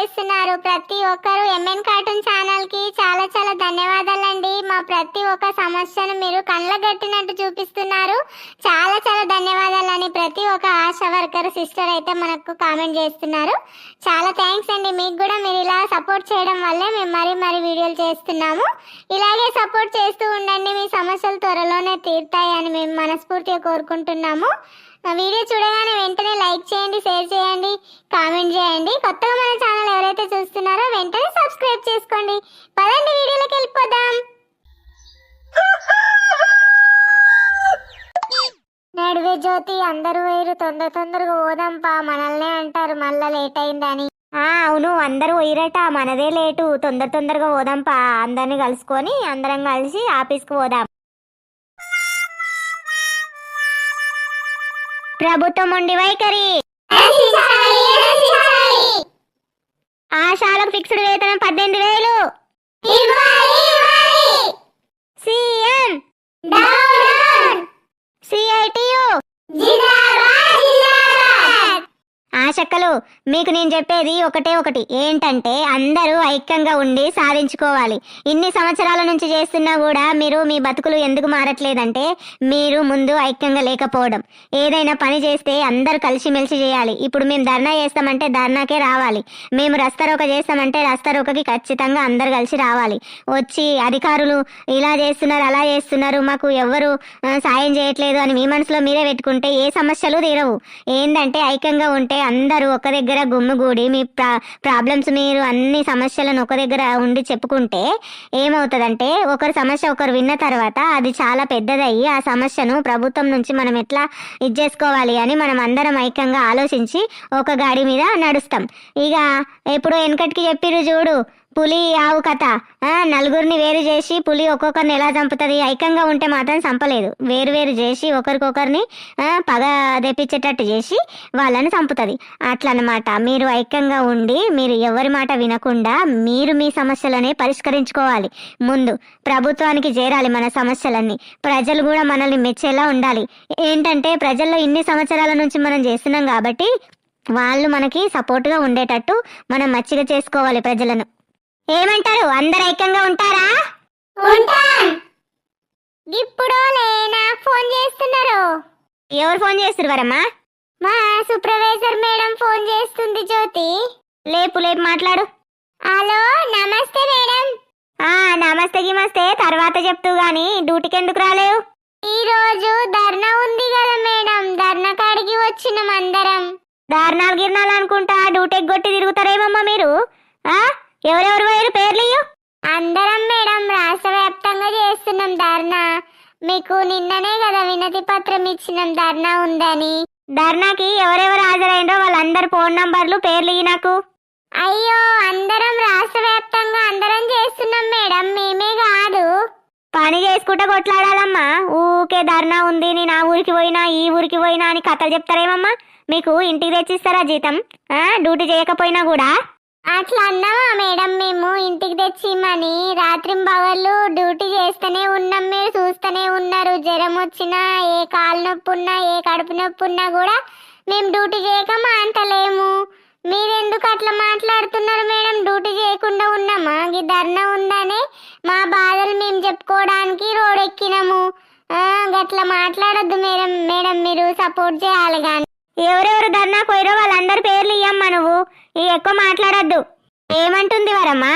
చేస్తున్నారు. ప్రతి ఒక్కరు ఎంఎన్ కార్టూన్ ఛానల్కి చాలా చాలా ధన్యవాదాలండి. మా ప్రతి ఒక్క సమస్యను మీరు కళ్ళగట్టినట్టు చూపిస్తున్నారు. చాలా చాలా ధన్యవాదాలని ప్రతి ఒక్క ఆశా వర్కర్ సిస్టర్ అయితే మనకు కామెంట్ చేస్తున్నారు. చాలా థ్యాంక్స్ అండి. మీకు కూడా మీరు ఇలా సపోర్ట్ చేయడం వల్లే మేము మరీ మరీ వీడియోలు చేస్తున్నాము. ఇలాగే సపోర్ట్ చేస్తూ ఉండండి. మీ సమస్యలు త్వరలోనే తీరుతాయని మేము మనస్ఫూర్తిగా కోరుకుంటున్నాము. ఆ వీడియో చూడగానే వెంటనే లైక్ చేయండి షేర్ చేయండి కామెంట్ చేయండి. కొత్తగా మన ఛానల్ ఎవరైతే చూస్తున్నారో వెంటనే సబ్స్క్రైబ్ చేసుకోండి. పదండి వీడియోలోకి వెళ్ళిపోదాం. నడివే జ్యోతి అందరూ వేరు తొందర తొందరగా పోదాంపా మనల్నే అంటారు మళ్ళా లేట్ అయిందని. ఆ అవును అందరూ పోయిరట మనదే లేటు తొందర తొందరగా పోదాంపా అందరిని కలుసుకొని అందరం కలిసి ఆఫీస్కి పోదాం. ప్రభుత్వం ఉండి వైఖరి. ఆశాలకు ఫిక్స్డ్ వేతనం పద్దెనిమిది వేలు. సీఎం సిఐటియు. మీకు నేను చెప్పేది ఒకటే ఒకటి. ఏంటంటే అందరూ ఐక్యంగా ఉండి సాధించుకోవాలి. ఇన్ని సంవత్సరాల నుంచి చేస్తున్నా కూడా మీరు మీ బతుకులు ఎందుకు మారట్లేదంటే మీరు ముందు ఐక్యంగా లేకపోవడం. ఏదైనా పని చేస్తే అందరూ కలిసిమెలిసి చేయాలి. ఇప్పుడు మేము ధర్నా చేస్తామంటే ధర్నాకే రావాలి. మేము రస్తారోక చేస్తామంటే రస్తారోకకి ఖచ్చితంగా అందరు కలిసి రావాలి. వచ్చి అధికారులు ఇలా చేస్తున్నారు అలా చేస్తున్నారు మాకు ఎవ్వరు సాయం చేయట్లేదు అని మీ మనసులో మీరే పెట్టుకుంటే ఏ సమస్యలు తీరవు. ఏంటంటే ఐక్యంగా ఉంటే అందరూ ఒక దగ్గర గుమ్మిగూడి మీ ప్రా ప్రాబ్లమ్స్ మీరు అన్ని సమస్యలను ఒక దగ్గర ఉండి చెప్పుకుంటే ఏమవుతుందంటే ఒకరి సమస్య ఒకరు విన్న తర్వాత అది చాలా పెద్దదయ్యి ఆ సమస్యను ప్రభుత్వం నుంచి మనం ఎట్లా ఇది చేసుకోవాలి అని మనం అందరం ఐక్యంగా ఆలోచించి ఒక గాడి మీద నడుస్తాం. ఇక ఎప్పుడు వెనకటికి చెప్పిర్రు చూడు పులి ఆవు కథ. నలుగురిని వేరు చేసి పులి ఒక్కొక్కరిని ఎలా చంపుతుంది? ఐక్యంగా ఉంటే మాత్రం చంపలేదు. వేరు వేరు చేసి ఒకరికొకరిని పగ తెప్పించేటట్టు చేసి వాళ్ళని చంపుతుంది. అట్లా అన్నమాట మీరు ఐక్యంగా ఉండి మీరు ఎవరి మాట వినకుండా మీరు మీ సమస్యలనే పరిష్కరించుకోవాలి. ముందు ప్రభుత్వానికి చేరాలి మన సమస్యలన్నీ. ప్రజలు కూడా మనల్ని మెచ్చేలా ఉండాలి. ఏంటంటే ప్రజల్లో ఇన్ని సంవత్సరాల నుంచి మనం చేస్తున్నాం కాబట్టి వాళ్ళు మనకి సపోర్ట్గా ఉండేటట్టు మనం మచ్చిగా చేసుకోవాలి ప్రజలను. ఏమంటారు? అందరు ఐక్యంగా ఉంటారా? ఇప్పుడు లేనా ఫోన్ చేస్తున్నారు? ఎవరు ఫోన్ చేస్తారు వరమ్మా? మా సూపర్వైజర్ మేడం ఫోన్ చేస్తుంది జ్యోతి. లేపు లేపు మాట్లాడు. హలో నమస్తే మేడం. ఆ నమస్తే గిమస్తే. తర్వాత చెప్తూ గాని డ్యూటీకి ఎందుకు రాలేవు? ఈ రోజు ధర్నా ఉంది కదా మేడం. ధర్నా కాడికి వచ్చినాం అందరం. దారుణాలు గిరణాలు అనుకుంటా డ్యూటీకి కొట్టి తిరుగుతారేమమ్మా మీరు? ఆ? ఎవరెవరు పోయారు పేర్లు. అందరం మేడం రాష్ట్ర వ్యాప్తంగా చేస్తున్నాం ధర్నా. మీకు నిన్ననే కదా వినతి పత్రం ఇచ్చినాం ధర్నా ఉందని. ధర్నాకి ఎవరెవరు హాజరైందో వాళ్ళందరి ఫోన్ నంబర్లు పేర్లు నాకు. అయ్యో అందరం రాష్ట్ర వ్యాప్తంగా అందరం చేస్తున్నాం మేడం మేమే కాదు. పని చేసుకుంటా కొట్లాడాలమ్మా. ఊకే ధర్నా ఉంది నేను ఆ ఊరికి పోయినా ఈ ఊరికి పోయినా అని కథలు చెప్తారేమమ్మా? మీకు ఇంటికి తెచ్చిస్తారా జీతం? డ్యూటీ చేయకపోయినా కూడా? అట్లా అన్నావా మేడం? మేము ఇంటికి తెచ్చిమని రాత్రింబవళ్ళు డ్యూటీ చేస్తూనే ఉన్నాం. మీరు చూస్తూనే ఉన్నారు. జ్వరం వచ్చినా ఏ కాలు నొప్పి ఉన్నా ఏ కడుపు నొప్పి ఉన్నా కూడా మేము డ్యూటీ చేయక మాంతలేము. మీరెందుకు అట్లా మాట్లాడుతున్నారు మేడం? డ్యూటీ చేయకుండా ఉన్నామా? ఈ ధర్నా ఉందనే మా బాధలు మేము చెప్పుకోవడానికి రోడ్ ఎక్కినాము. గట్లా మాట్లాడొద్దు మేడం. మేడం మీరు సపోర్ట్ చేయాలి కానీ. ఎవరెవరు ధర్నా పోయిరో వాళ్ళందరి పేర్లు ఇయ్యమ్మా నువ్వు. ఎక్కువ మాట్లాడొద్దు. ఏమంటుంది వరమ్మా?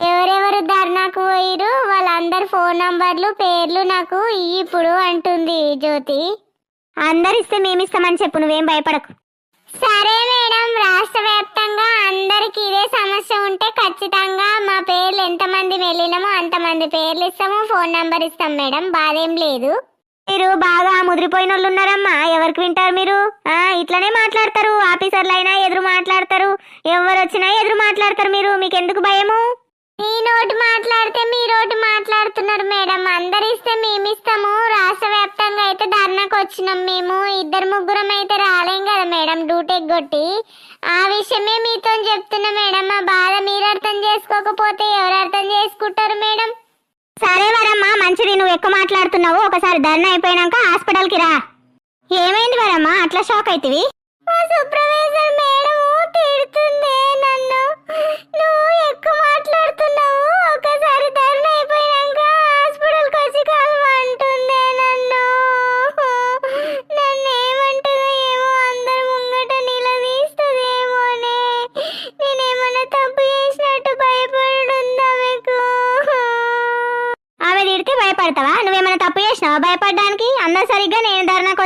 ఎవరెవరు ధర్నాకు పోయిరు వాళ్ళందరి ఫోన్ నంబర్లు పేర్లు నాకు ఇప్పుడు అంటుంది జ్యోతి. అందరిస్తే మేమిస్తామని చెప్పు నువ్వేం భయపడకు. సరే మేడం రాష్ట్ర వ్యాప్తంగా అందరికి ఇదే సమస్య ఉంటే ఖచ్చితంగా మా పేర్లు ఎంతమంది వెళ్ళినామో అంతమంది పేర్లు ఇస్తాము ఫోన్ నంబర్ ఇస్తాం మేడం బాధేం లేదు. మీరు బాగా ముదిరిపోయిన వాళ్ళు ఉన్నారమ్మా ఎవరికి వింటారు మీరు? ఆ ఇట్లనే మాట్లాడతారు. ఆఫీసర్లు అయినా ఎదురు మాట్లాడతారు. ఎవరు వచ్చినా ఎదురు మాట్లాడతారు మీరు. మీకు ఎందుకు భయము? మీ నోటి మాట్లాడితే మీ రోటి మాట్లాడుతున్నారు మేడం. అందరు ఇస్తే మేము ఇస్తాము రాష్ట్ర వ్యాప్తంగా అయితే ధర్నాకు వచ్చినాం మేము. ఇద్దరు ముగ్గురం అయితే రాలేం కదా మేడం డ్యూటీకి కొట్టి ఆ విషయమే మీతో చెప్తున్నా మేడం. మా బాధ మీరు అర్థం చేసుకోకపోతే ఎవరు అర్థం చేసుకుంటారు మేడం? సరే వరమ్మా మంచిది. నువ్వు ఎక్కువ మాట్లాడుతున్నావు. ఒకసారి ధర్నా అయిపోయినాక హాస్పిటల్కి రా. ఏమైంది వరమ్మా? అట్లా షాక్ అవుతుంది నన్ను. నువ్వు ఎక్కువ మాట్లాడుతున్నావు. ఒకసారి ధర్నా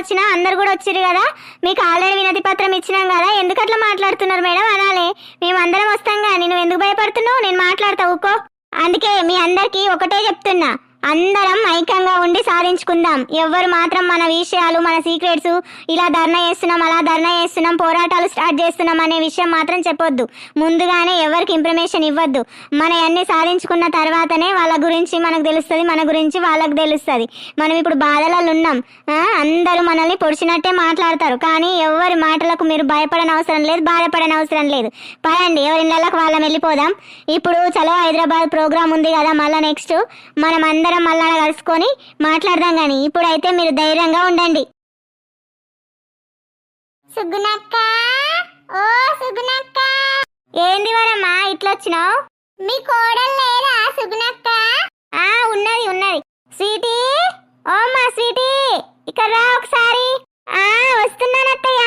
వచ్చినా అందరు కూడా వచ్చిర్రు కదా. మీకు ఆల్రెడీ వినతి పత్రం ఇచ్చినాం కదా. ఎందుకు అట్లా మాట్లాడుతున్నారు మేడం? అనాలే. మేము అందరం వస్తాం కానీ నువ్వు ఎందుకు భయపడుతున్నావు? నేను మాట్లాడతా ఊకో అందుకే మీ అందరికీ ఒకటే చెప్తున్నా. అందరం ఐక్యంగా ఉండి సాధించుకుందాం. ఎవ్వరు మాత్రం మన విషయాలు మన సీక్రెట్స్ ఇలా ధర్నా చేస్తున్నాం అలా ధర్నా చేస్తున్నాం పోరాటాలు స్టార్ట్ చేస్తున్నాం అనే విషయం మాత్రం చెప్పొద్దు. ముందుగానే ఎవరికి ఇన్ఫర్మేషన్ ఇవ్వద్దు. మన అన్ని సాధించుకున్న తర్వాతనే వాళ్ళ గురించి మనకు తెలుస్తుంది మన గురించి వాళ్ళకి తెలుస్తుంది. మనం ఇప్పుడు బాధలలో ఉన్నాం. అందరూ మనల్ని పొడిచినట్టే మాట్లాడతారు. కానీ ఎవరి మాటలకు మీరు భయపడని అవసరం లేదు బాధపడని అవసరం లేదు. పదండి ఎవరి ఇళ్ళకి వాళ్ళం వెళ్ళిపోదాం. ఇప్పుడు చలో హైదరాబాద్ ప్రోగ్రామ్ ఉంది కదా మళ్ళీ నెక్స్ట్ మనం అందరం మళ్ళా కలుసుకొని మాట్లాడదాం కానీ ఇప్పుడైతే మీరు ధైర్యంగా ఉండండి. సుగుణక్క! ఓ సుగుణక్క! ఏంది వరమ్మా ఇట్లా వచ్చినావు మీ కోడలు లేరా సుగుణక్క? ఆ ఉన్నది ఉన్నది. స్వీటీ! ఓ మా స్వీటీ! ఇక్కడ రా ఒకసారి. ఆ వస్తున్నాను అత్తయ్య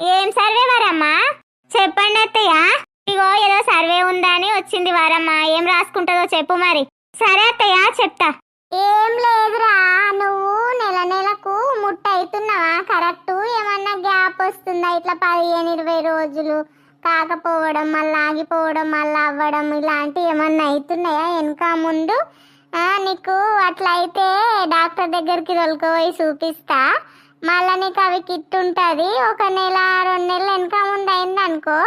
ఏం సర్వే వరమ్మా? చెప్పండి అత్తయ్య ఇగో ఏదో సర్వే ఉందని వచ్చింది వారమ్మా. ఏం రాసుకుంటుందో చెప్పు మరి. సరే అత్తయ్య చెప్తా. ఏం లేదురా నువ్వు నెల నెలకు ముట్ట అవుతున్నావా కరెక్ట్ ఏమన్నా గ్యాప్ వస్తుందా ఇట్లా పదిహేను ఇరవై రోజులు? కాకపోవడం మళ్ళీ ఆగిపోవడం మళ్ళీ అవ్వడం ఇలాంటివి ఏమన్నా అవుతున్నాయా వెనక ముందు? నీకు అట్లా అయితే డాక్టర్ దగ్గరికి తొలుకుపోయి చూపిస్తా. మళ్ళీ నీకు అవి కిట్ ఉంటుంది ఒక నెల రెండు నెలలు వెనక ముందు అయిందనుకో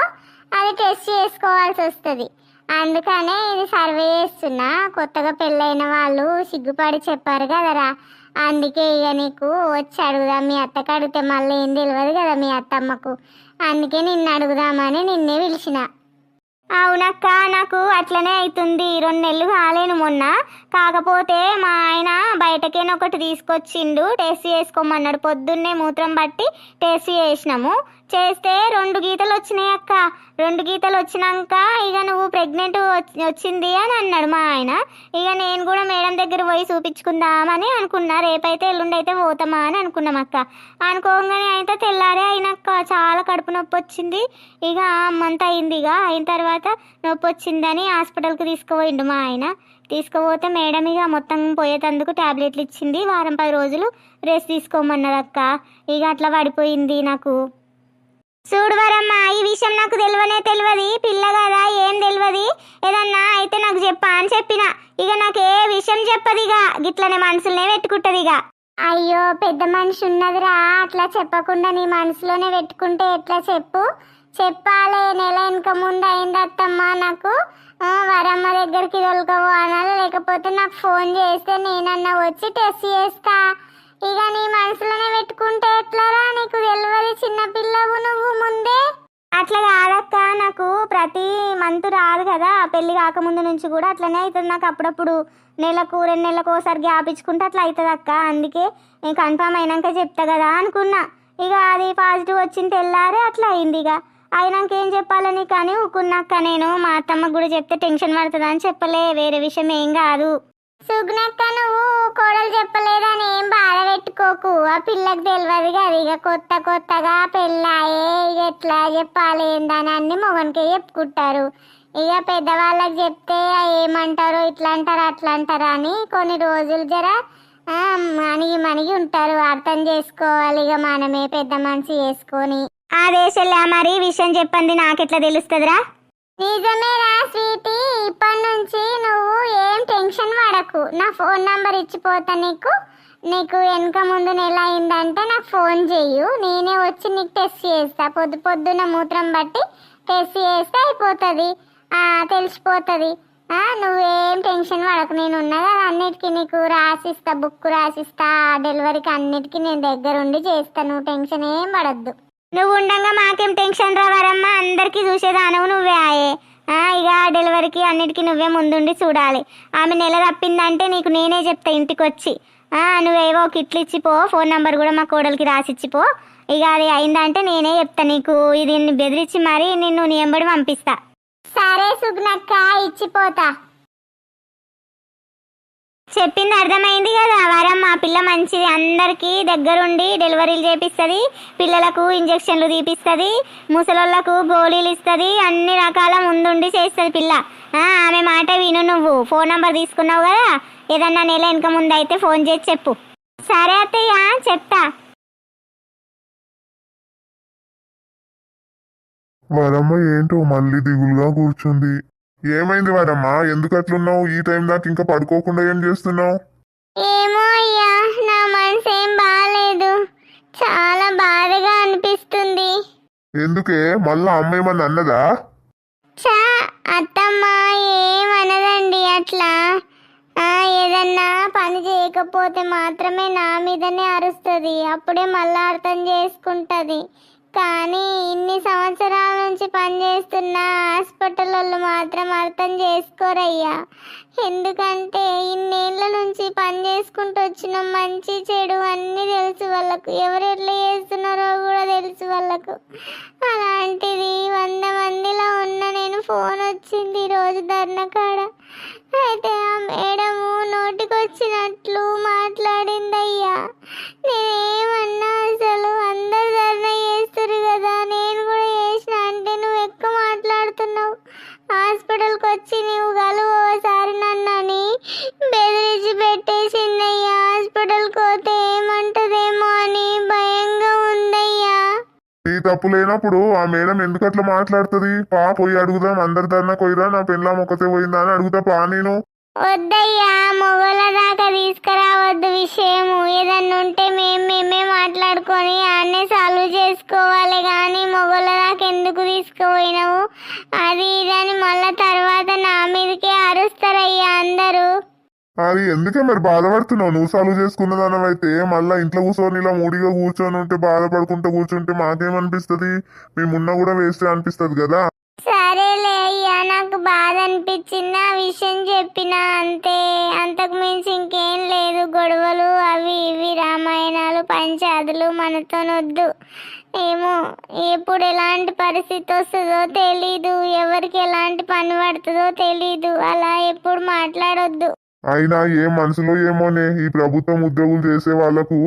అది టెస్ట్ చేసుకోవాల్సి వస్తుంది. అందుకనే ఇది సర్వే చేస్తున్నా. కొత్తగా పెళ్ళైన వాళ్ళు సిగ్గుపడి చెప్పారు కదరా. అందుకే ఇక నీకు వచ్చి అడుగుదాం. మీ అత్తకు అడిగితే మళ్ళీ ఏం తెలియదు కదా మీ అత్తమ్మకు. అందుకే నిన్ను అడుగుదామని నిన్నే పిలిచిన. అవునక్క నాకు అట్లనే అవుతుంది రెండు నెలలు కాలేను మొన్న. కాకపోతే మా ఆయన బయటకేనొకటి తీసుకొచ్చిండు. టేస్ట్ చేసుకోమన్నాడు. పొద్దున్నే మూత్రం బట్టి టేస్ట్ చేసినాము. చేస్తే రెండు గీతలు వచ్చినాయి అక్క. రెండు గీతలు వచ్చినాక ఇక నువ్వు ప్రెగ్నెంట్ వచ్చింది అని అన్నాడు మా ఆయన. ఇక నేను కూడా మేడం దగ్గర పోయి చూపించుకుందామని అనుకున్నా. రేపైతే ఎల్లుండి అయితే పోతామా అని అనుకున్నాం అక్క. అనుకోగానే అయితే తెల్లారే అయినాక చాలా కడుపు నొప్పి వచ్చింది. ఇక అమ్మంతా అయింది ఇక. అయిన తర్వాత నొప్పి వచ్చిందని హాస్పిటల్కి తీసుకుపోయిండు మా ఆయన. తీసుకుపోతే మేడం ఇక మొత్తం పోయేటందుకు టాబ్లెట్లు ఇచ్చింది. వారం పది రోజులు రెస్ట్ తీసుకోమన్నది అక్క. ఇక అట్లా పడిపోయింది నాకు. చూడవరమ్మా ఈ విషయం నాకు తెలియనే తెలియదు పిల్ల కదా ఏం తెలియదు ఏదన్నా అయితే నాకు చెప్పా అని చెప్పిన. ఇక నాకు ఏ విషయం చెప్పదు ఇక. గిట్లనే మనసులనే పెట్టుకుంటది ఇక. అయ్యో పెద్ద మనిషి ఉన్నదిరా. అట్లా చెప్పకుండా నీ మనసులోనే పెట్టుకుంటే ఎట్లా చెప్పు? చెప్పాలే నెల వెనక ముందు అయింది అత్తమ్మ నాకు వరమ్మ దగ్గరికి తొలగవు అనాలి? లేకపోతే నాకు ఫోన్ చేస్తే నేనన్నా వచ్చి టెస్ట్ చేస్తా. ఇక నీ మనసులోనే పెట్టుకుంటే ఎట్లరా? నీకు తెలియదు చిన్నపిల్లవు నువ్వు ముందే. అట్లా కాదక్క నాకు ప్రతి మంత్ రాదు కదా. పెళ్ళి కాకముందు నుంచి కూడా అట్లనే అవుతుంది నాకు అప్పుడప్పుడు. నెలకు రెండు నెలలకు ఒకసారి గ్యాప్ ఇచ్చుకుంటే అట్లా అవుతుంది అక్క అందుకే నేను కన్ఫామ్ అయినాక చెప్తా కదా అనుకున్నా. ఇక అది పాజిటివ్ వచ్చింది తెల్లారే అట్లా అయింది ఇక. అయినాక ఏం చెప్పాలని కానీ ఊకున్నాక నేను. మా అత్తమ్మకు కూడా చెప్తే టెన్షన్ పడుతుందని అని చెప్పలే. వేరే విషయం ఏం కాదు. సుగ్నక్క నువ్వు కోడలు చెప్పలేదని ఏం బాధ పెట్టుకోకు. ఆ పిల్లకి తెలియదు కదా ఇక కొత్త కొత్తగా పెళ్ళాయే. ఇక ఎట్లా చెప్పాలి ఏందని అన్ని మొగనికే చెప్పుకుంటారు. ఇక పెద్దవాళ్ళకి చెప్తే ఏమంటారు ఇట్లా అంటారు అట్లా అంటారు అని కొన్ని రోజులు జర ఆ, మనిగి మనిగి ఉంటారు. అర్థం చేసుకోవాలి ఇక మనమే పెద్ద మనిషి చేసుకొని. ఆ దేశంలో మరి విషయం చెప్పండి నాకెట్లా తెలుస్తుందిరా? నిజమేరా స్వీటీ. ఇప్పటి నుంచి నువ్వు ఏం టెన్షన్ పడకు. నా ఫోన్ నంబర్ ఇచ్చిపోతా నీకు. నీకు వెనక ముందు నెల అయిందంటే నాకు ఫోన్ చెయ్యు. నేనే వచ్చి నీకు టెస్ట్ చేస్తా. పొద్దు పొద్దున్న మూత్రం బట్టి టెస్ట్ చేస్తే అయిపోతుంది. తెలిసిపోతుంది. నువ్వేం టెన్షన్ పడకు. నేను ఉన్నా కదా అన్నిటికీ నీకు రాసిస్తా బుక్ రాసిస్తా. డెలివరీకి అన్నిటికీ నేను దగ్గరుండి చేస్తా. నువ్వు టెన్షన్ ఏం పడద్దు. నువ్వు ఉండగా మాకేం టెన్షన్ రావారమ్మా అందరికీ చూసేదానవు నువ్వే ఆయే. ఇక డెలివరీకి అన్నిటికీ నువ్వే ముందుండి చూడాలి. ఆమె నెల తప్పిందంటే నీకు నేనే చెప్తా ఇంటికి వచ్చి నువ్వేవో కిట్లు ఇచ్చిపో ఫోన్ నెంబర్ కూడా మా కోడలికి రాసిచ్చిపో ఇక అది అయిందంటే నేనే చెప్తా నీకు. ఇది బెదిరించి మరి నిన్ను నీ ఎంబడి పంపిస్తా. సరే సుగ్నక్క ఇచ్చిపోతా చెప్పింది అర్థమైంది కదా. వరం మా పిల్ల మంచిది. అందరికీ దగ్గరుండి డెలివరీలు చేపిస్తుంది. పిల్లలకు ఇంజక్షన్లు తీపిస్తుంది. ముసలోళ్ళకు గోళీలు ఇస్తుంది. అన్ని రకాల ముందుండి చేస్తుంది పిల్ల. ఆమె మాట విను నువ్వు. ఫోన్ నంబర్ తీసుకున్నావు కదా. ఏదన్నా నెల వెనక ముందు అయితే ఫోన్ చేసి చెప్పు. సరే అత్తయ్య చెప్తా. వరమ్మ ఏంటో మళ్ళీ దిగులుగా కూర్చుంది. ఏమైంది వరమ్మ? ఎందుకు అట్లున్నావు? ఈ టైం దాకా ఇంకా పడుకోకుండా ఏం చేస్తున్నావు? ఏమో అయ్యా నా మనసు ఏం బాగాలేదు చాలా బాధగా అనిపిస్తుంది. ఎందుకే? మళ్ళా అమ్మ ఏమన్నా అన్నదా? చా అత్తమ్మ ఏమనదండి అట్లా. ఆ, ఏదన్నా పని చేయకపోతే మాత్రమే నా మీదనే అరుస్తుంది. అప్పుడే మళ్ళా అర్థం చేసుకుంటుంది. కానీ ఇన్ని సంవత్సరాల నుంచి పనిచేస్తున్న హాస్పిటల్ వాళ్ళు మాత్రం అర్థం చేసుకోరయ్యా. ఎందుకంటే ఇన్నేళ్ళ నుంచి పని చేసుకుంటూ వచ్చిన. మంచి చెడు అన్నీ తెలుసు వాళ్ళకు. ఎవరు ఎట్లా చేస్తున్నారో కూడా తెలుసు వాళ్ళకు. అలాంటిది వంద మందిలో ఉన్న నేను ఫోన్ వచ్చింది ఈరోజు రోజు కాడ. అయితే ఆ మేడము నోటికొచ్చినట్లు మాట్లాడిందయ్యా. నేనేమన్నా అసలు హాస్పిటల్కి వచ్చి నీవు కలువు ఒకసారి నన్నని బెదిరించి పెట్టేసిందయ్యా. హాస్పిటల్కి పోతే ఏమంటదేమో అని భయంగా ఉందయ్యా. ఈ తప్పు లేనప్పుడు ఆ మేడం ఎందుకు అట్లా మాట్లాడుతుంది? పా పోయి అడుగుదాం. అందరి దాన్న కొయ్యరా నా పెళ్ళాం ఒకతే పోయిందా అని అడుగుతా పా నేను. వద్దయ్యా మొగల దాకా తీసుకురావద్దు విషయము. ఏదన్నా ఉంటే మేము మేమే మాట్లాడుకొని అన్నే సాల్వ్ చేసుకోవాలి కానీ మొగల దాకా ఎందుకు తీసుకుపోయినావు? అది ఇదని మళ్ళా తర్వాత నా మీదకే అరుస్తారయ్యా అందరూ. అది ఎందుకే మరి బాధపడుతున్నావు? నువ్వు సాల్వ్ చేసుకున్న చేసుకున్నదానమైతే మళ్ళా ఇంట్లో కూర్చొని ఇలా మూడిగా కూర్చొని ఉంటే బాధపడుకుంటూ కూర్చుంటే మాకేమనిపిస్తుంది? మేమున్నా కూడా వేస్ట్ అనిపిస్తుంది కదా. సరేలే అయ్యా నాకు బాధ అనిపించింది. ఆ విషయం చెప్పిన అంతే. అంతకు మించి ఇంకేం లేదు. గొడవలు అవి ఇవి రామాయణాలు పంచాదులు మనతోనొద్దు. ఏమో ఎప్పుడు ఎలాంటి పరిస్థితి వస్తుందో తెలీదు. ఎవరికి ఎలాంటి పని పడుతుందో తెలీదు. అలా ఎప్పుడు మాట్లాడొద్దు. అయినా ఏ మనసులో ఏమోనే ఈ ప్రభుత్వం ఉద్యోగులు చేసే వాళ్ళకు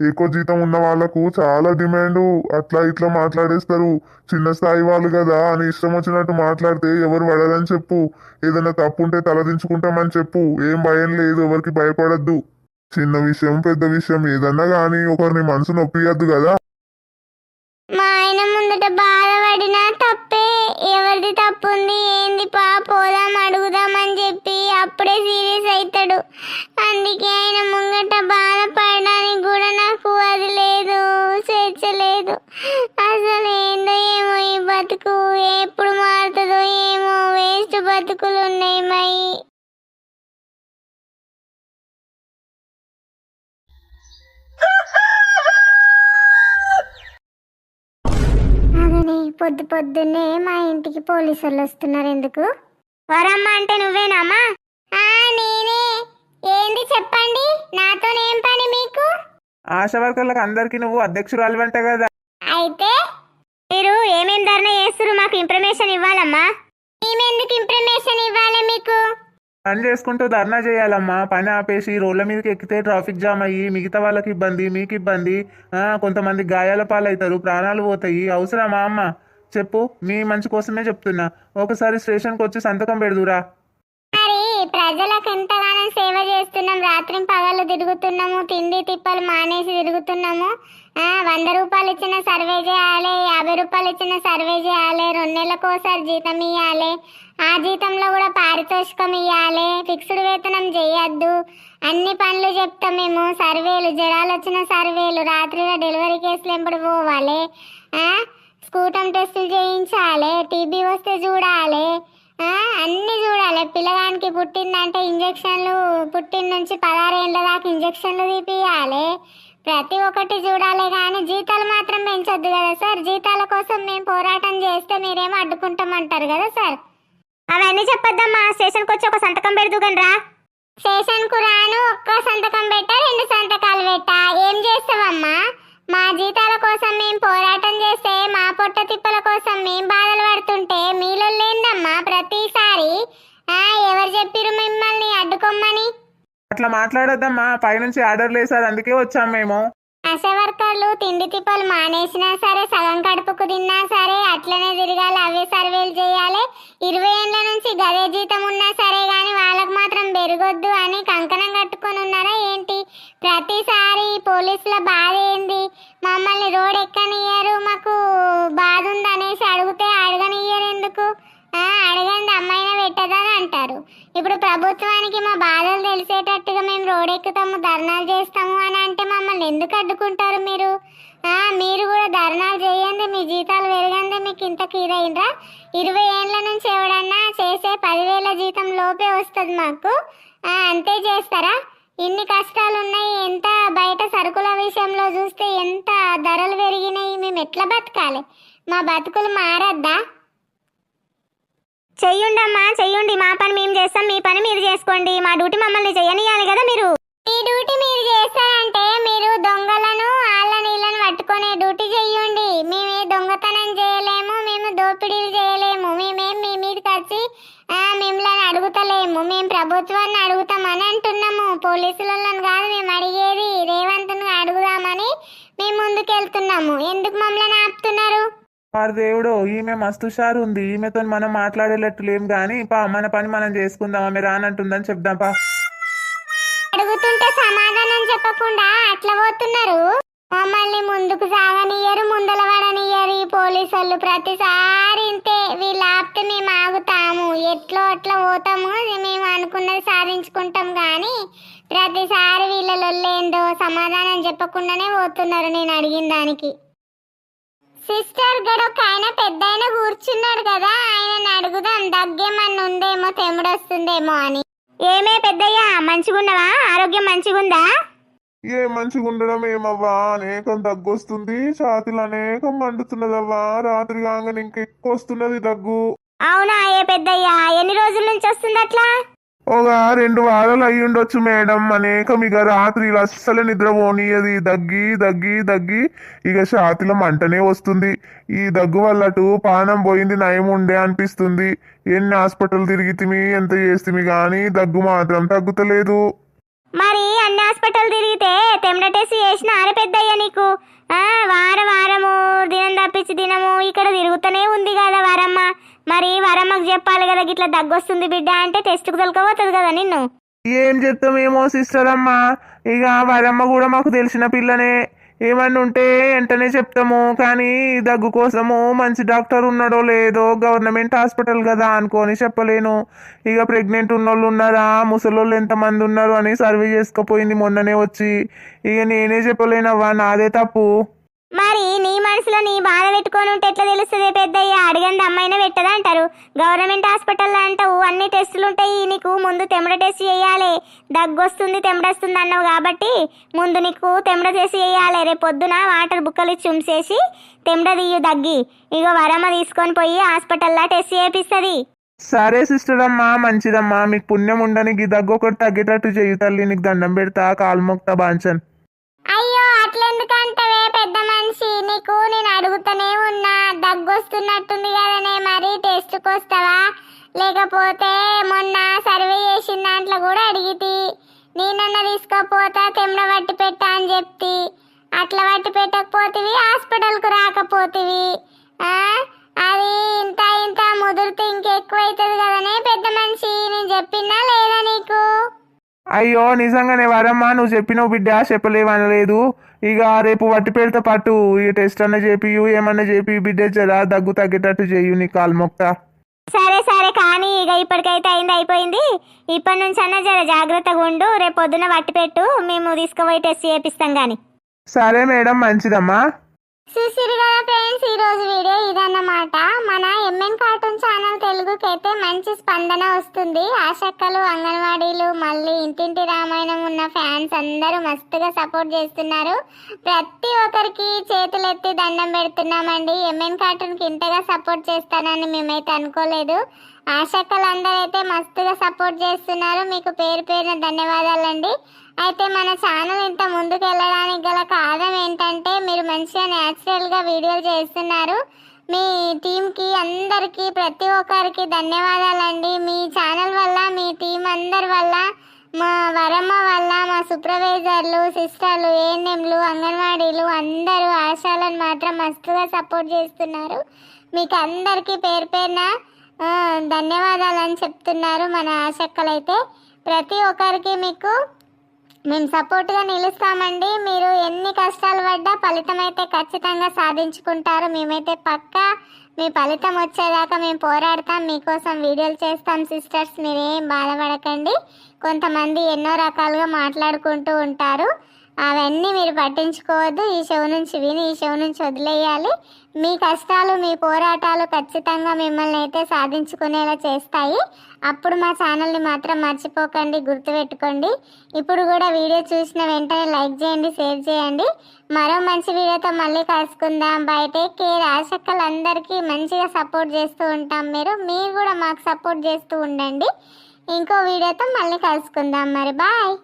ఎక్కువ జీతం ఉన్న వాళ్ళకు చాలా డిమాండ్ అట్లా ఇట్లా మాట్లాడేస్తారు. చిన్న స్థాయి వాళ్ళు కదా అని ఇష్టం వచ్చినట్టు మాట్లాడితే ఎవరు పడదని చెప్పు. ఏదైనా తప్పు ఉంటే తలదించుకుంటామని చెప్పు. ఏం భయం లేదు ఎవరికి భయపడద్దు. చిన్న విషయం పెద్ద విషయం ఏదన్నా కానీ ఒకరిని మనసు నొప్పియద్దు కదా. మా ఆయన ముందట చెప్పి అప్పుడే సీరియస్ అవుతాడు అందుకే ఆయన ముంగట బాధపడడానికి కూడా నాకు అది లేదు స్వేచ్ఛ లేదు. అసలు ఏందో ఏమో ఈ బతుకు ఎప్పుడు మారుతుందో ఏమో వేస్ట్ బతుకులు ఉన్నాయి మై. పొద్దు పొద్దున్నే మా ఇంటికి పోలీసు వాళ్ళు వస్తున్నారు ఎందుకు? వరమ్మ అంటే నువ్వేనామా? ఆ నేనే. ఏంది చెప్పండి? నాతోనేం పని మీకు? ఆశా వర్కర్లకు అందరికి నువ్వు అధ్యక్షురాలు వెంట కదా. అయితే మీరు ఏమేం ధరణ చేస్తున్నారు మాకు ఇన్ఫర్మేషన్ ఇవ్వాలమ్మా. మేమెందుకు ఇన్ఫర్మేషన్ ఇవ్వాలి మీకు? పని చేసుకుంటూ ధర్నా చేయాలమ్మా. పని ఆపేసి రోడ్ల మీదకి ఎక్కితే ట్రాఫిక్ జామ్ అయ్యి మిగతా వాళ్ళకి ఇబ్బంది మీకు ఇబ్బంది ఆ, కొంతమంది గాయాల పాలవుతారు ప్రాణాలు పోతాయి. అవసరమా అమ్మ? చెప్పు మీ మంచి కోసమే చెప్తున్నా. ఒకసారి స్టేషన్కి వచ్చి సంతకం పెడదురా. మరి ప్రజలకు ఎంతగానో సేవ చేస్తున్నాం. రాత్రి పగలు తిరుగుతున్నాము. తిండి తిప్పలు మానేసి తిరుగుతున్నాము. ఆ, వంద రూపాయలు ఇచ్చిన సర్వే చేయాలి యాభై రూపాయలు ఇచ్చిన సర్వే చేయాలి రెండు నెలలకు ఒకసారి జీతం ఇవ్వాలి ఆ జీతంలో కూడా పారితోషికం ఇవ్వాలి ఫిక్స్డ్ వేతనం చేయొద్దు. అన్ని పనులు చెప్తాం మేము. సర్వేలు జ్వరాలు వచ్చిన సర్వేలు. రాత్రిగా డెలివరీ కేసులు ఎప్పుడు పోవాలి. ఆ, స్కూటం టెస్టులు చేయించాలి టీబీ వస్తే చూడాలి అన్నీ చూడాలి. పిల్లగానికి పుట్టిందంటే ఇంజక్షన్లు పుట్టిన నుంచి పదహారేళ్ళ దాకా ఇంజక్షన్లు తీపియాలి ప్రతి ఒక్కటి చూడాలి కానీ జీతాలు మాత్రం పెంచొద్దు కదా సార్. జీతాల కోసం మేము పోరాటం చేస్తే మీరేమో అడ్డుకుంటామంటారు కదా సార్. అవన్నీ చెప్పొద్దమ్మా. స్టేషన్కి వచ్చి ఒక సంతకం పెడదు రా. స్టేషన్కు రాను ఒక్క సంతకం పెట్టా రెండు సంతకాలు పెట్టా. ఏం చేస్తావమ్మా? మా జీతాల కోసం మేము పోరాటం చేస్తే మా పొట్ట తిప్పల కోసం మేము బాధలు పడుతుంటే మీలో లేదమ్మా ప్రతిసారి ఎవరు చెప్పిరు మిమ్మల్ని అడ్డుకోమ్మని? అట్లా మాట్లాడొద్దమ్మా పైనుంచి ఆర్డర్లు వేసారు అందుకే వచ్చాం మేము. ఆశా వర్కర్లు తిండి తిప్పలు మానేసినా సరే సగం కడుపుకు తిన్నా సరే అట్లనే తిరగాలి అవే సర్వేలు చేయాలి. ఇరవై ఏళ్ళ నుంచి గదే జీతం ఉన్నా సరే గాని వాళ్ళకు మాత్రం పెరగొద్దు అని కంకణం కట్టుకొని ఉన్నారా ఏంటి? ప్రతిసారి పోలీసుల బాధ ఏంది? మమ్మల్ని రోడ్ ఎక్కనియ్యరు? మాకు బాధ ఉంది అనేసి అడిగితే అడగనియ్యరు ఎందుకు? అడగండి అమ్మాయిని పెట్టదని అంటారు. ఇప్పుడు ప్రభుత్వానికి మా బాధలు తెలిసేటట్టుగా మేము రోడ్ ఎక్కుతాము ధర్నాలు చేస్తాము అని అంటే మమ్మల్ని ఎందుకు అడ్డుకుంటారు మీరు? మీరు కూడా ధర్నాలు చేయండి మీ జీతాలు పెరగండి మీకు ఇంత కీరైండ్రా ఇరవై ఏండ్ల నుంచి ఎవడన్నా చేసే పదివేల జీతం లోపే వస్తుంది మాకు. అంతే చేస్తారా? ఇన్ని కష్టాలు ఉన్నాయి ఎంత బయట సరుకుల విషయంలో చూస్తే ఎంత ధరలు పెరిగినాయి మేము ఎట్లా బతకాలి? మా బతుకులు మారద్దా? చెయ్యుండమ్మా చెయ్యుండి. మా పని మేము చేస్తాం మీ పని మీరు చేసుకోండి. మా డ్యూటీ మమ్మల్ని చేయనియాలి కదా మీరు? ఈ డ్యూటీ మీరు చేస్తారంటే మీరు దొంగలను వాళ్ళ నీళ్ళని పట్టుకునే డ్యూటీ చెయ్యండి. మేమే దొంగతనం చేయలేము దోపిడీలు చేయలేము. మేమేం మీ మీదకి వచ్చి మిమ్మల్ని అడుగుతలేము. మేము ప్రభుత్వాన్ని అడుగుతామని అంటున్నాము. పోలీసులను కాదు మేము అడిగేది రేవంత్ను అడుగుదామని మేము ముందుకెళ్తున్నాము. ఎందుకు మమ్మల్ని ఆపుతున్నారు? వారి దేవుడు ఈమె మస్తు షారు ఉంది ఈమెతో మనం మాట్లాడేటట్టు లేం గాని పా మన పని మనం చేసుకుందాం ఆమె రానంటుందని చెప్దాం పా. అడుగుతుంటే సమాధానం చెప్పకుండా అట్లా పోతున్నారు? మమ్మల్ని ముందుకు సాగనియ్యరు ముందల పడనియ్యరు ఈ పోలీసు వాళ్ళు ప్రతిసారి ఇంతే వీళ్ళు ఆపితే మేము ఆగుతాము. ఎట్లో అట్లా పోతాము మేము అనుకున్నది సాధించుకుంటాం కానీ ప్రతిసారి వీళ్ళ లొల్లేందో సమాధానం చెప్పకుండానే పోతున్నారు నేను అడిగిన దానికి. సిస్టర్ గడు ఒక ఆయన పెద్ద ఆయన కూర్చున్నాడు కదా ఆయన అడుగుదాం దగ్గేమన్నా ఉందేమో తెముడొస్తుందేమో అని. ఏమే పెద్దయ్యా మంచిగున్నవా? ఆరోగ్యం మంచిగుందా? ఏ మంచిగా ఉండడం ఏమవ్వా? అనేకం దగ్గు వస్తుంది ఛాతీలు అనేకం మండుతున్నదవ్వా? రాత్రి కాగానే ఇంకెక్కువ వస్తున్నది దగ్గు. అవునా ఏ పెద్దయ్యా? ఎన్ని రోజుల నుంచి వస్తుంది అట్లా ఒక రెండు వారాలు అయి ఉండొచ్చు మేడం. అనేకం ఇక రాత్రి ఇలా అస్సలు నిద్ర పోనీయది. దగ్గి దగ్గి దగ్గి ఇక ఛాతిలో మంటనే వస్తుంది. ఈ దగ్గు వల్లటు పానం పోయింది నయం ఉండే అనిపిస్తుంది. ఎన్ని హాస్పిటల్ తిరిగితిమి ఎంత చేస్తిమి కానీ దగ్గు మాత్రం తగ్గుతలేదు. మరి అన్ని హాస్పిటల్ తిరిగితే తెమ్మటేసి చేసిన ఆర పెద్దయ్య నీకు. ఆ, వార వారము దినం తప్పించి దినము ఇక్కడ తిరుగుతూనే ఉంది కదా వరమ్మ. మరి వరమ్మకు చెప్పాలి కదా గిట్లా దగ్గొస్తుంది బిడ్డ అంటే టెస్ట్కు తొలకపోతుంది కదా నిన్ను. ఏం చెప్తామేమో సిస్టర్ అమ్మ. ఇక వరమ్మ కూడా మాకు తెలిసిన పిల్లనే. ఏమన్నా ఉంటే వెంటనే చెప్తాము కానీ దగ్గు కోసము మంచి డాక్టర్ ఉన్నాడో లేదో గవర్నమెంట్ హాస్పిటల్ కదా అనుకొని చెప్పలేను. ఇక ప్రెగ్నెంట్ ఉన్నోళ్ళు ఉన్నారా? ముసలోళ్ళు ఎంతమంది ఉన్నారు అని సర్వే చేసుకుపోయింది మొన్ననే వచ్చి. ఇక నేనే చెప్పలేనవ్వా నాదే తప్పు. మనసులో నీ బాధ పెట్టుకొని ఉంటే ఎట్లా తెలుస్తుంది పెద్దయ్య? అడిగంది అమ్మాయినా పెట్టదా అంటారు. గవర్నమెంట్ హాస్పిటల్లో అంటావు అన్ని టెస్టులు ఉంటాయి. నీకు ముందు తెమ్మడ టెస్ట్ చేయాలి. దగ్గు వస్తుంది తెమ్మడొస్తుంది అన్నావు కాబట్టి ముందు నీకు తెమ్మడ చేసి చేయాలి. రేపు పొద్దున వాటర్ బుక్కలు ఇచ్చి ఉంచేసి తెమ్మడ తీయు దగ్గి. ఇక వరమ్మ తీసుకొని పోయి హాస్పిటల్లో టెస్ట్ చేపిస్తుంది. సరే సిస్టర్ అమ్మా మంచిదమ్మా. మీకు పుణ్యం ఉండని ఈ దగ్గు ఒకటి తగ్గేటట్టు చెయ్యి తల్లి. నీకు దండం పెడతా కాలు మొక్తా బాంచన్. అయ్యో అట్లెందుకంటవే పెద్ద మనిషి నీకు నేను అడుగుతూనే ఉన్నా దగ్గొస్తున్నట్టుంది కదనే మరి టెస్ట్కి వస్తావా? లేకపోతే మొన్న సర్వే చేసిన దాంట్లో కూడా అడిగితి. నేనన్న తీసుకపోతా తెమ్మ పట్టి పెట్టా అని చెప్తి అట్లా పట్టి పెట్టకపోతివి హాస్పిటల్కు రాకపోతివి. అది ఇంత ఇంత ముదిరితే ఇంకెక్కువ అవుతుంది కదనే పెద్ద మనిషి నేను చెప్పినా లేదా నీకు? అయ్యో నిజంగానే వరమ్మా నువ్వు చెప్పినావు బిడ్డ చెప్పలేవనలేదు. ఇక రేపు వట్టి పెడితే పట్టు ఈ టెస్ట్ అన్న చేపియు ఏమన్నా చేపి బిడ్డ జరా దగ్గు తగ్గేటట్టు చేయు నీ కాలు మొక్త సరే సరే కానీ ఇక ఇప్పటికైతే అయింది అయిపోయింది. ఇప్పటి నుంచి అన్న జర జాగ్రత్తగా ఉండు రేపు పొద్దున పట్టి పెట్టు మేము తీసుకుపోయి టెస్ట్ చేపిస్తాం కానీ సరే మేడం మంచిదమ్మా. చూసిరు కదా ఫ్రెండ్స్ ఈరోజు వీడియో ఇదన్నమాట. మన ఎంఎన్ కార్టూన్ ఛానల్ తెలుగుకి అయితే మంచి స్పందన వస్తుంది. ఆశక్కలు అంగన్వాడీలు మళ్ళీ ఇంటింటి రామాయణం ఉన్న ఫ్యాన్స్ అందరూ మస్తుగా సపోర్ట్ చేస్తున్నారు. ప్రతి ఒక్కరికి చేతులెత్తి దండం పెడుతున్నామండి. ఎంఎన్ కార్టూన్కి ఇంతగా సపోర్ట్ చేస్తానని మేమైతే అనుకోలేదు. ఆశక్కలు అందరూ అయితే మస్తుగా సపోర్ట్ చేస్తున్నారు. మీకు పేరు పేరున ధన్యవాదాలండి. అయితే మన ఛానల్ ఇంత ముందుకు వెళ్ళడానికి గల కారణం ఏంటంటే మీరు మంచిగా న్యాచురల్గా వీడియోలు చేస్తున్నారు. మీ టీంకి అందరికీ ప్రతి ఒక్కరికి ధన్యవాదాలండి. మీ ఛానల్ వల్ల మీ టీం అందరి వల్ల మా వరమ్మ వల్ల మా సూపర్వైజర్లు సిస్టర్లు ఏఎన్ఎంలు అంగన్వాడీలు అందరూ ఆశాలను మాత్రం మస్తుగా సపోర్ట్ చేస్తున్నారు. మీకు అందరికీ పేరు పేరున ధన్యవాదాలని చెప్తున్నారు మన ఆశక్కలైతే. ప్రతి ఒక్కరికి మీకు మేము సపోర్ట్గా నిలుస్తామండి. మీరు ఎన్ని కష్టాలు పడ్డా ఫలితం అయితే ఖచ్చితంగా సాధించుకుంటారు. మేమైతే పక్కా మీ ఫలితం వచ్చేదాకా మేము పోరాడతాం. మీకోసం వీడియోలు చేస్తాం. సిస్టర్స్ మీరేం బాధపడకండి. కొంతమంది ఎన్నో రకాలుగా మాట్లాడుకుంటూ ఉంటారు. అవన్నీ మీరు పట్టించుకోవద్దు. ఈ షో నుంచి విని ఈ షో నుంచి వదిలేయాలి. మీ కష్టాలు మీ పోరాటాలు ఖచ్చితంగా మిమ్మల్ని అయితే సాధించుకునేలా చేస్తాయి. అప్పుడు మా ఛానల్ని మాత్రం మర్చిపోకండి గుర్తుపెట్టుకోండి. ఇప్పుడు కూడా వీడియో చూసిన వెంటనే లైక్ చేయండి షేర్ చేయండి. మరో మంచి వీడియోతో మళ్ళీ కలుసుకుందాం. బయట కేర్. ఆశక్కలందరికీ మంచిగా సపోర్ట్ చేస్తూ ఉంటాం మీరు. మీరు కూడా మాకు సపోర్ట్ చేస్తూ ఉండండి. ఇంకో వీడియోతో మళ్ళీ కలుసుకుందాం మరి. బాయ్.